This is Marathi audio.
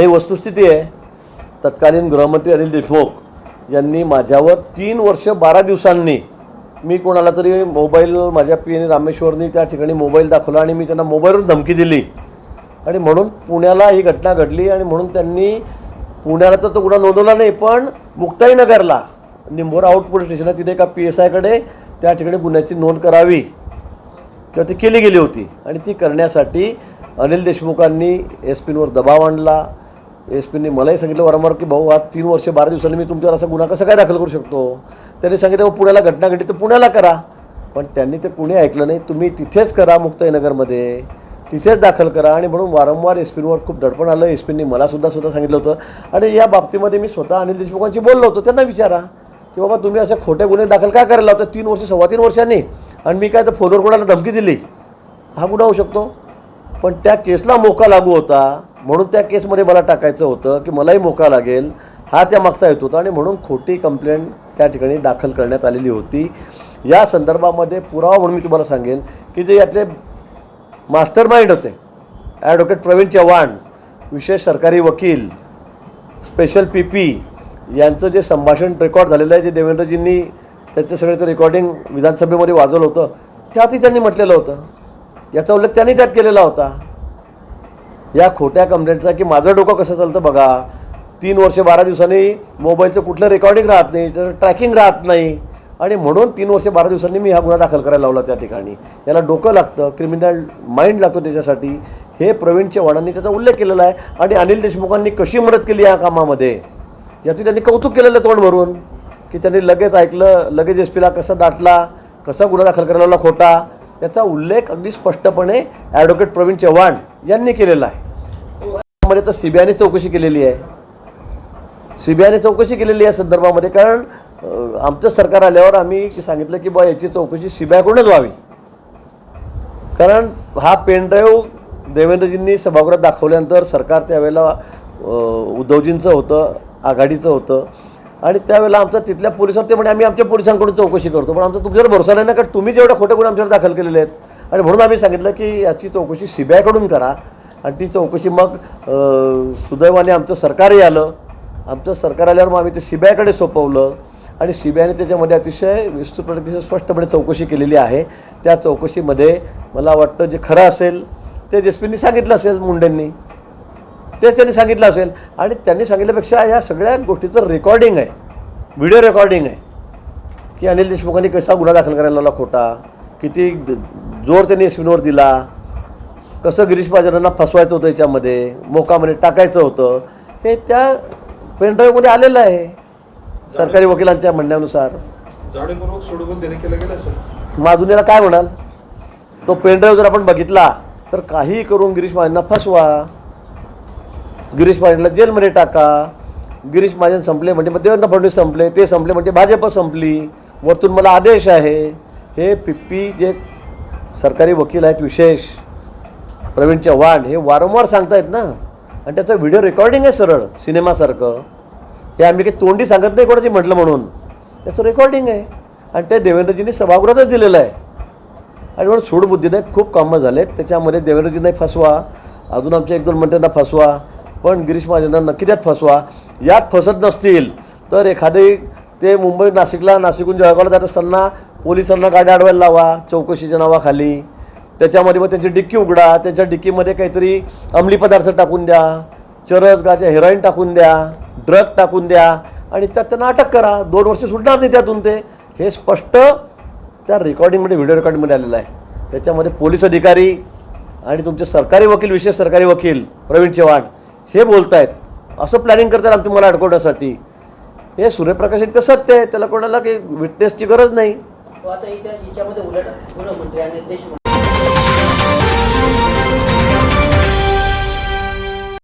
ही वस्तुस्थिती आहे. तत्कालीन गृहमंत्री अनिल देशमुख यांनी माझ्यावर तीन वर्ष बारा दिवसांनी मी कोणाला तरी मोबाईल माझ्या पी एन रामेश्वरनी त्या ठिकाणी मोबाईल दाखवला आणि मी त्यांना मोबाईलवर धमकी दिली. आणि म्हणून पुण्याला ही घटना घडली आणि म्हणून त्यांनी पुण्याला तर तो गुन्हा नोंदवला नाही पण मुक्ताईनगरला निंबोरा आउट पोलीस स्टेशन आहे तिथे एका पी एस आयकडे त्या ठिकाणी गुन्ह्याची नोंद करावी किंवा ती केली गेली होती. आणि ती करण्यासाठी अनिल देशमुखांनी एस पींवर दबाव आणला एस पीने मलाही सांगितलं वारंवार की भाऊ आज तीन वर्ष बारा दिवसांनी मी तुमच्यावर असा गुन्हा कसा काय दाखल करू शकतो? त्यांनी सांगितलं "मग पुण्याला घटना घडली तर पुण्याला करा. पण त्यांनी ते कुणी ऐकलं नाही. तुम्ही तिथेच करा मुक्ताईनगरमध्ये. तिथेच दाखल करा. आणि म्हणून वारंवार एस पींवर खूप दडपण आलं. एस पींनी मलासुद्धा सुद्धा सुद्धा सांगितलं होतं. आणि या बाबतीमध्ये मी स्वतः अनिल देशमुखांशी बोललो होतो. त्यांना विचारा की बाबा तुम्ही असे खोटे गुन्हे दाखल का करायला होता तीन वर्ष सव्वा तीन वर्षांनी. आणि मी काय तर फोनवर कोणाला धमकी दिली? हा गुन्हा होऊ शकतो? पण त्या केसला मोका लागू होता. म्हणून त्या केसमध्ये मला टाकायचं होतं की मलाही मोका लागेल. हा त्या मागचा येत होता आणि म्हणून खोटी कंप्लेंट त्या ठिकाणी दाखल करण्यात आलेली होती. या संदर्भामध्ये पुरावा म्हणून मी तुम्हाला सांगेन की जे यातले मास्टर माइंड होते. ॲडव्होकेट प्रवीण चव्हाण विशेष सरकारी वकील स्पेशल पी पी यांचं जे संभाषण रेकॉर्ड झालेलं आहे जे देवेंद्रजींनी त्याचं सगळं ते रेकॉर्डिंग विधानसभेमध्ये वाजवलं होतं त्यातही त्यांनी म्हटलेलं होतं. याचा उल्लेख त्यांनी त्यात केलेला होता. या खोट्या कंप्लेंटचा की माझं डोकं कसं चालतं बघा. तीन वर्ष बारा दिवसांनी मोबाईलचं कुठलं रेकॉर्डिंग राहत नाही त्याचं ट्रॅकिंग राहत नाही. आणि म्हणून तीन वर्ष बारा दिवसांनी मी हा गुन्हा दाखल करायला लावला त्या ठिकाणी. याला डोकं लागतं क्रिमिनल माइंड लागतो त्याच्यासाठी. हे प्रवीण चव्हाणांनी त्याचा उल्लेख केलेला आहे. आणि अनिल देशमुखांनी कशी मदत केली या कामामध्ये? याचं त्यांनी कौतुक केलेलं तोंड भरून. की त्यांनी लगेच ऐकलं लगेच एस पीला कसा दाटला कसा गुन्हा दाखल करायला लावला खोटा. याचा उल्लेख अगदी स्पष्टपणे ॲडव्होकेट प्रवीण चव्हाण यांनी केलेला आहे. मध्ये तर सीबीआयने चौकशी केलेली आहे. सीबीआयने चौकशी केलेली आहे या संदर्भामध्ये कारण आमचं सरकार आल्यावर आम्ही सांगितलं की बा याची चौकशी सीबीआयकडूनच व्हावी. कारण हा पेनड्राईव्ह देवेंद्रजींनी सभागृहात दाखवल्यानंतर सरकार त्यावेळेला उद्धवजींचं होतं आघाडीचं होतं. आणि त्यावेळेला आमचा तिथल्या पोलिसांवर ते म्हणे आम्ही आमच्या पोलिसांकडून चौकशी करतो. पण आमचा तुमच्यावर भरोसा नाही ना कारण तुम्ही जेवढ्या खोटे गुन्हे आमच्यावर दाखल केलेले आहेत आणि म्हणून आम्ही सांगितलं की याची चौकशी सी बी आयकडून करा आणि ती चौकशी मग सुदैवाने आमचं सरकारही आलं. आमचं सरकार आल्यावर मग आम्ही ते सी बी आयकडे सोपवलं आणि सी बी आयने त्याच्यामध्ये अतिशय विस्तृतपणे अतिशय स्पष्टपणे चौकशी केलेली आहे. त्या चौकशीमध्ये मला वाटतं जे खरं असेल ते जेसपींनी सांगितलं असेल मुंडेंनी. तेच त्यांनी सांगितलं असेल. आणि त्यांनी सांगितल्यापेक्षा या सगळ्या गोष्टीचं रेकॉर्डिंग आहे. व्हिडिओ रेकॉर्डिंग आहे. की अनिल देशमुखांनी कसा गुन्हा दाखल करायला लावला खोटा? किती जोर त्यांनी एसपींवर दिला? कसं गिरीश महाजनांना फसवायचं होतं याच्यामध्ये? मोकामध्ये टाकायचं होतं? हे त्या पेनड्राईव्हमध्ये आलेलं आहे. सरकारी वकिलांच्या म्हणण्यानुसार. असेल? माधुनीला काय म्हणाल? तो पेनड्राईव्ह जर आपण बघितला तर काहीही करून गिरीश महाजनना फसवा. गिरीश महाजनला जेलमध्ये टाका. गिरीश महाजन संपले म्हणजे मग देवेंद्र फडणवीस संपले ते संपले म्हणजे भाजप संपली. वरतून मला आदेश आहे. हे पिप्पी जे सरकारी वकील आहेत विशेष प्रवीण चव्हाण हे वारंवार सांगतायत ना. आणि त्याचं व्हिडिओ रेकॉर्डिंग आहे सरळ सिनेमासारखं. हे आम्ही काही तोंडी सांगत नाही कोणाची म्हटलं म्हणून. त्याचं रेकॉर्डिंग आहे. आणि ते देवेंद्रजींनी सभागृहातच दिलेलं आहे. आणि म्हणून सूडबुद्धीने खूप कामं झालेत. त्याच्यामध्ये देवेंद्रजींनाही फसवा. अजून आमच्या एक दोन मंत्र्यांना फसवा. पण गिरीश महाजनांना नक्की त्यात फसवा. यात फसत नसतील तर एखादे ते मुंबई नाशिकला नाशिकहून जळगावला जात असताना पोलिसांना गाड्या अडवायला लावा चौकशीच्या नावाखाली. त्याच्यामध्ये मग त्यांची डिक्की उघडा त्यांच्या डिक्कीमध्ये काहीतरी अंमली पदार्थ टाकून द्या चरस गाजा हेरॉईन टाकून द्या ड्रग टाकून द्या आणि त्यात त्यांना अटक करा. दोन वर्ष सुटणार नाही त्यातून ते. हे स्पष्ट त्या रेकॉर्डिंगमध्ये व्हिडिओ रेकॉर्डिंगमध्ये आलेलं आहे. त्याच्यामध्ये पोलीस अधिकारी आणि तुमचे सरकारी वकील विशेष सरकारी वकील प्रवीण चव्हाण हे बोलत आहेत असं प्लॅनिंग करतात आमचं मला अडकवण्यासाठी हे सूर्यप्रकाश इतकं सत्य आहे त्याला कोणाला काही विटनेसची गरज नाही.